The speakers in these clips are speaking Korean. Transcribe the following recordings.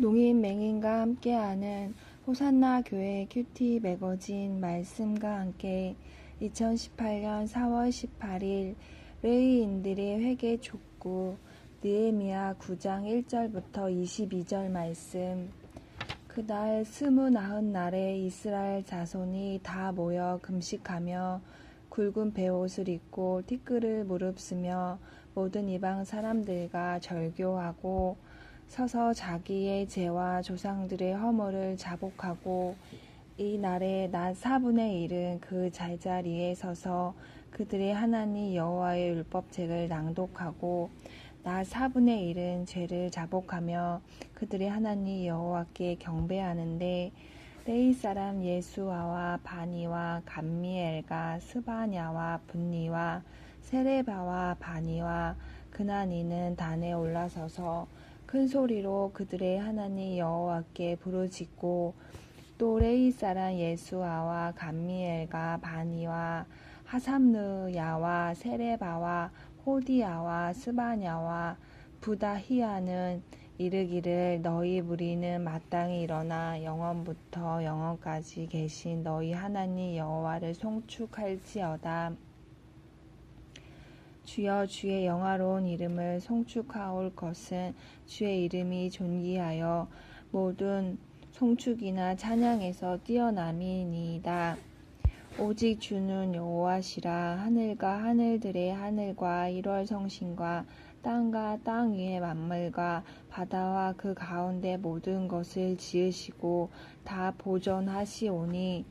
농인 맹인과 함께하는 호산나 교회 큐티 매거진 말씀과 함께 2018년 4월 18일 레이인들의 회개 촉구 느헤미야 9장 1절부터 22절 말씀. 그날 스무 나흔 날에 이스라엘 자손이 다 모여 금식하며 굵은 베옷을 입고 티끌을 무릅쓰며 모든 이방 사람들과 절교하고 서서 자기의 죄와 조상들의 허물을 자복하고 이 날에 낮 4분의 1은 그 제자리에 서서 그들의 하나님 여호와의 율법책을 낭독하고 낮 4분의 1은 죄를 자복하며 그들의 하나님 여호와께 경배하는데 레이 사람 예수아와 바니와 감미엘과 스바냐와 분니와 세레바와 바니와 그나니는 단에 올라서서 큰 소리로 그들의 하나님 여호와께 부르짖고 또 레이 사람 예수아와 감미엘과 바니와 하삼느야와 세레바와 호디야와 스바냐와 부다히야는 이르기를 너희 무리는 마땅히 일어나 영원부터 영원까지 계신 너희 하나님 여호와를 송축할지어다. 주여 주의 영화로운 이름을 송축하올 것은 주의 이름이 존귀하여 모든 송축이나 찬양에서 뛰어남이니이다. 오직 주는 여호와시라 하늘과 하늘들의 하늘과 일월 성신과 땅과 땅 위의 만물과 바다와 그 가운데 모든 것을 지으시고 다 보존하시오니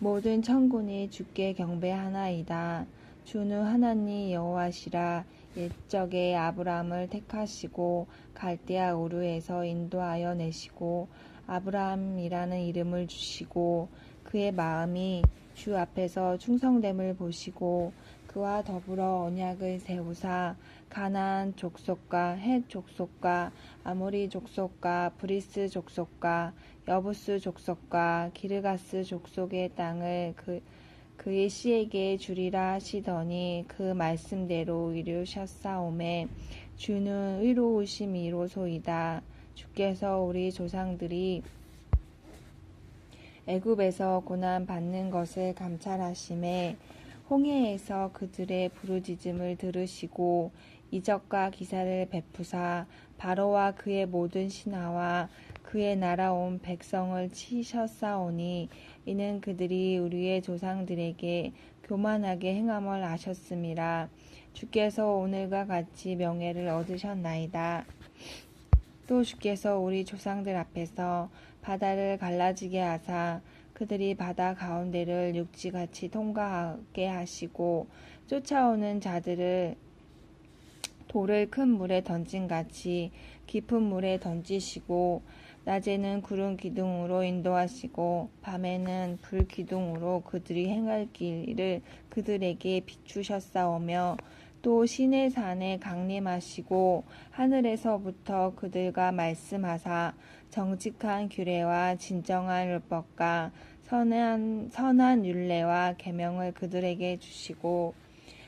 모든 천군이 주께 경배하나이다. 주는 하나님 여호와시라. 옛적에 아브라함을 택하시고 갈대아 우르에서 인도하여 내시고 아브라함이라는 이름을 주시고 그의 마음이 주 앞에서 충성됨을 보시고 그와 더불어 언약을 세우사 가나안 족속과 헷 족속과 아모리 족속과 브리스 족속과 여부스 족속과 기르가스 족속의 땅을 그 그의 씨에게 주리라 하시더니 그 말씀대로 이루셨사오매 주는 의로우심 이로소이다. 주께서 우리 조상들이 애굽에서 고난 받는 것을 감찰하심에 홍해에서 그들의 부르짖음을 들으시고 이적과 기사를 베푸사 바로와 그의 모든 신하와 그의 나라 온 백성을 치셨사오니 이는 그들이 우리의 조상들에게 교만하게 행함을 아셨음이라 주께서 오늘과 같이 명예를 얻으셨나이다. 또 주께서 우리 조상들 앞에서 바다를 갈라지게 하사 그들이 바다 가운데를 육지같이 통과하게 하시고 쫓아오는 자들을 돌을 큰 물에 던진 같이 깊은 물에 던지시고 낮에는 구름 기둥으로 인도하시고 밤에는 불 기둥으로 그들이 행할 길을 그들에게 비추셨사오며 또 신의 산에 강림하시고 하늘에서부터 그들과 말씀하사 정직한 규례와 진정한 율법과 선한 선한 율례와 계명을 그들에게 주시고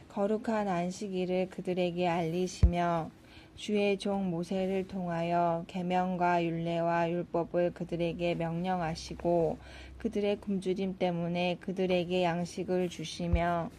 거룩한 안식일을 그들에게 알리시며 주의 종 모세를 통하여 계명과 율례와 율법을 그들에게 명령하시고 그들의 굶주림 때문에 그들에게 양식을 주시며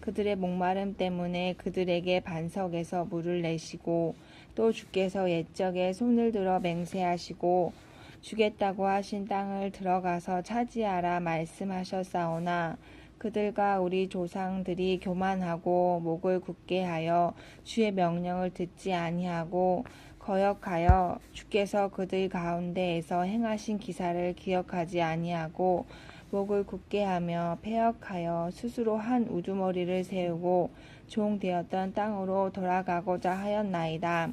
그들의 목마름 때문에 그들에게 반석에서 물을 내시고 또 주께서 옛적에 손을 들어 맹세하시고 주겠다고 하신 땅을 들어가서 차지하라 말씀하셨사오나 그들과 우리 조상들이 교만하고 목을 굳게 하여 주의 명령을 듣지 아니하고 거역하여 주께서 그들 가운데에서 행하신 기사를 기억하지 아니하고 목을 굳게 하며 폐역하여 스스로 한 우두머리를 세우고 종 되었던 땅으로 돌아가고자 하였나이다.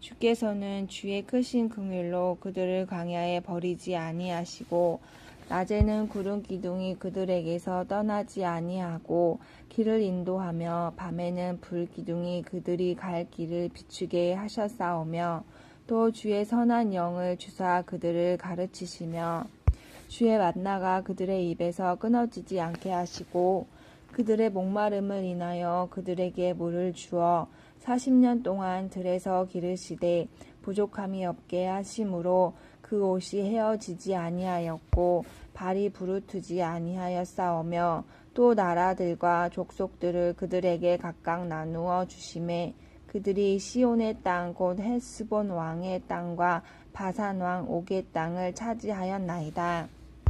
주께서는 주의 크신 긍휼로 그들을 광야에 버리지 아니하시고 낮에는 구름 기둥이 그들에게서 떠나지 아니하고 길을 인도하며 밤에는 불 기둥이 그들이 갈 길을 비추게 하셨사오며 또 주의 선한 영을 주사 그들을 가르치시며 주의 만나가 그들의 입에서 끊어지지 않게 하시고 그들의 목마름을 인하여 그들에게 물을 주어 40년 동안 들에서 기르시되 부족함이 없게 하심으로 그 옷이 헤어지지 아니하였고 발이 부르트지 아니하였사오며 또 나라들과 족속들을 그들에게 각각 나누어 주심에 그들이 시온의 땅 곧 헬스본 왕의 땅과 바산 왕 옥의 땅을 차지하였나이다.